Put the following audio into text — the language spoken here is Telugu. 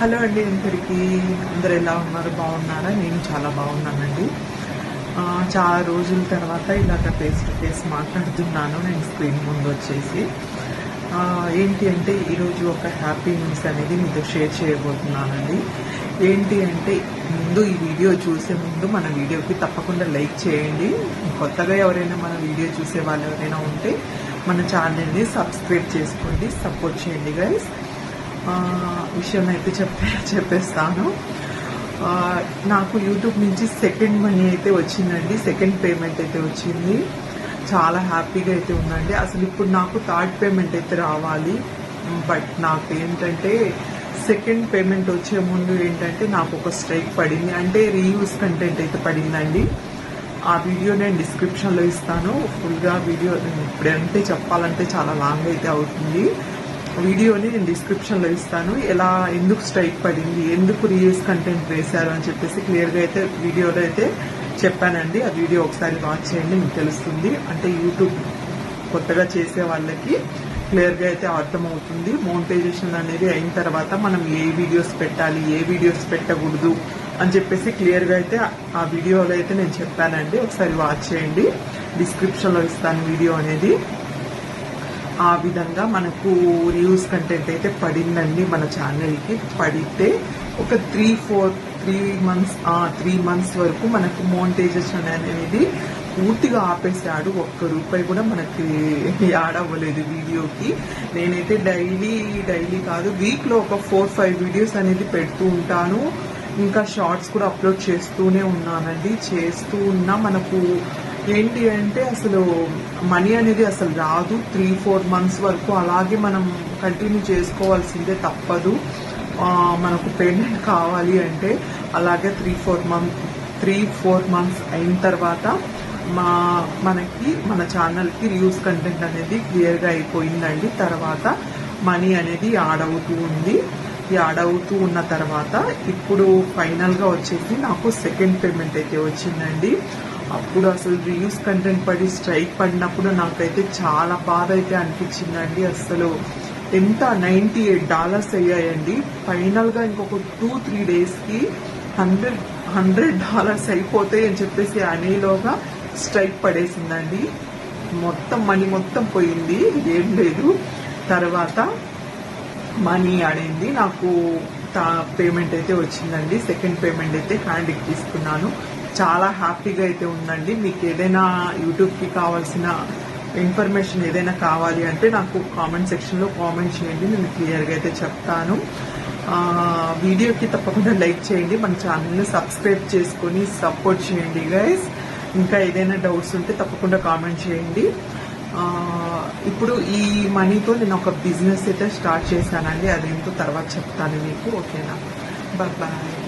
హలో అండి అందరికీ. అందరు ఎలా ఉన్నారు? బాగున్నారా? నేను చాలా బాగున్నానండి. చాలా రోజుల తర్వాత ఇలాగ ఫేస్ టు ఫేస్ మాట్లాడుతున్నాను. నేను స్క్రీన్ ముందు వచ్చేసి. ఏంటి అంటే ఈరోజు ఒక హ్యాపీ న్యూస్ అనేది మీతో షేర్ చేయబోతున్నానండి. ఏంటి అంటే ముందు ఈ వీడియో చూసే ముందు మన వీడియోకి తప్పకుండా లైక్ చేయండి. కొత్తగా ఎవరైనా మన వీడియో చూసే వాళ్ళు ఎవరైనా ఉంటే మన ఛానల్ని సబ్స్క్రైబ్ చేసుకోండి సపోర్ట్ చేయండి గైస్ విషయం అయితే చెప్పే చెప్పేస్తాను. నాకు యూట్యూబ్ నుంచి సెకండ్ మనీ అయితే వచ్చిందండి. సెకండ్ పేమెంట్ అయితే వచ్చింది. చాలా హ్యాపీగా అయితే ఉందండి. అసలు ఇప్పుడు నాకు థర్డ్ పేమెంట్ అయితే రావాలి. బట్ నాకు ఏంటంటే సెకండ్ పేమెంట్ వచ్చే ముందు ఏంటంటే నాకు ఒక స్ట్రైక్ పడింది. అంటే రీయూస్ కంటెంట్ అయితే పడిందండి. ఆ వీడియో నేను డిస్క్రిప్షన్లో ఇస్తాను. ఫుల్గా వీడియో ఇప్పుడంటే చెప్పాలంటే చాలా లాంగ్ అయితే అవుతుంది. వీడియోని నేను డిస్క్రిప్షన్లో ఇస్తాను. ఎలా ఎందుకు స్ట్రైక్ పడింది ఎందుకు రీయూస్ కంటెంట్ వేశారు అని చెప్పేసి క్లియర్గా అయితే వీడియోలో అయితే చెప్పానండి. ఆ వీడియో ఒకసారి వాచ్ చేయండి మీకు తెలుస్తుంది. అంటే యూట్యూబ్ కొత్తగా చేసే వాళ్ళకి క్లియర్గా అయితే అర్థమవుతుంది. మోనిటైజేషన్ అనేది అయిన తర్వాత మనం ఏ వీడియోస్ పెట్టాలి ఏ వీడియోస్ పెట్టకూడదు అని చెప్పేసి క్లియర్గా అయితే ఆ వీడియోలో అయితే నేను చెప్పానండి. ఒకసారి వాచ్ చేయండి. డిస్క్రిప్షన్లో ఇస్తాను వీడియో అనేది. ఆ విధంగా మనకు న్యూస్ కంటెంట్ అయితే పడిందండి మన ఛానల్కి పడితే ఒక three four three months three months వరకు మనకు మోనిటైజేషన్ అనేది పూర్తిగా ఆపేశాడు. ఒక్క రూపాయి కూడా మనకి యాడ్ అవ్వలేదు వీడియోకి. నేనైతే డైలీ డైలీ కాదు వీక్లో ఒక ఫోర్ ఫైవ్ వీడియోస్ అనేది పెడుతూ ఉంటాను. ఇంకా షార్ట్స్ కూడా అప్లోడ్ చేస్తూనే ఉన్నానండి. చేస్తూ ఉన్నా మనకు ఏంటి అంటే అసలు మనీ అనేది అసలు రాదు. త్రీ ఫోర్ మంత్స్ వరకు అలాగే మనం కంటిన్యూ చేసుకోవాల్సిందే తప్పదు. మనకు పేమెంట్ కావాలి అంటే అలాగే three four month three four months అయిన తర్వాత మా మనకి మన ఛానల్కి రివ్యూస్ కంటెంట్ అనేది క్లియర్గా అయిపోయిందండి. తర్వాత మనీ అనేది యాడ్ అవుతూ ఉంది. యాడ్ అవుతూ ఉన్న తర్వాత ఇప్పుడు ఫైనల్గా వచ్చేసి నాకు సెకండ్ పేమెంట్ అయితే వచ్చిందండి. అప్పుడు అసలు రివ్యూస్ కంటెంట్ పడి స్ట్రైక్ పడినప్పుడు నాకైతే చాలా బాధ అయితే అనిపించిందండి అసలు ఎంత నైంటీ ఎయిట్ డాలర్స్ అయ్యాయండి ఫైనల్గా ఇంకొక టూ త్రీ డేస్కి హండ్రెడ్ హండ్రెడ్ డాలర్స్ అయిపోతాయి అని చెప్పేసి అనేలోగా స్ట్రైక్ పడేసిందండి. మొత్తం మనీ మొత్తం పోయింది. ఏం లేదు. తర్వాత మనీ ఆడింది నాకు పేమెంట్ అయితే వచ్చిందండి. సెకండ్ పేమెంట్ అయితే హ్యాండ్కి తీసుకున్నాను. చాలా హ్యాపీగా అయితే ఉందండి. మీకు ఏదైనా యూట్యూబ్కి కావాల్సిన ఇన్ఫర్మేషన్ ఏదైనా కావాలి అంటే నాకు కామెంట్ సెక్షన్లో కామెంట్ చేయండి. నేను క్లియర్గా అయితే చెప్తాను. వీడియోకి తప్పకుండా లైక్ చేయండి. మన ఛానల్ని సబ్స్క్రైబ్ చేసుకొని సపోర్ట్ చేయండి గైస్. ఇంకా ఏదైనా డౌట్స్ ఉంటే తప్పకుండా కామెంట్ చేయండి. ఇప్పుడు ఈ మనీతో నేను ఒక బిజినెస్ అయితే స్టార్ట్ చేశానండి. అదేంటో తర్వాత చెప్తాను మీకు. ఓకేనా? బాయ్.